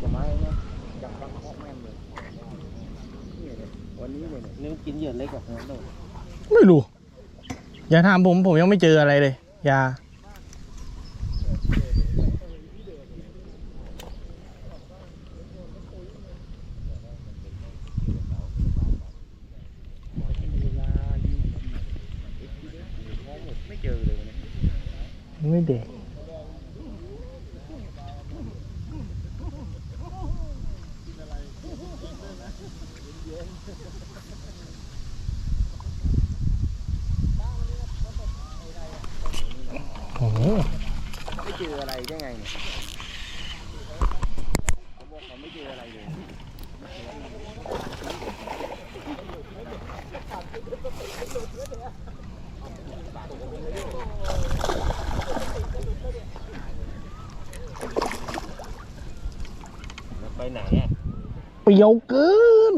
กว่ไม้นะจับรักพ่อแม่เลยวันนี้เลยนี่กินเหยื่อเล็กกับน้องเลยไม่รู้ อย่าถามผมผมยังไม่เจออะไรเลย อย่าไม่เด็ก โอ้โหไม่เจออะไรได้ไงเนี่ยเขาบอกเขาไม่เจออะไรเลยไปไหนอะเปรียวเกิน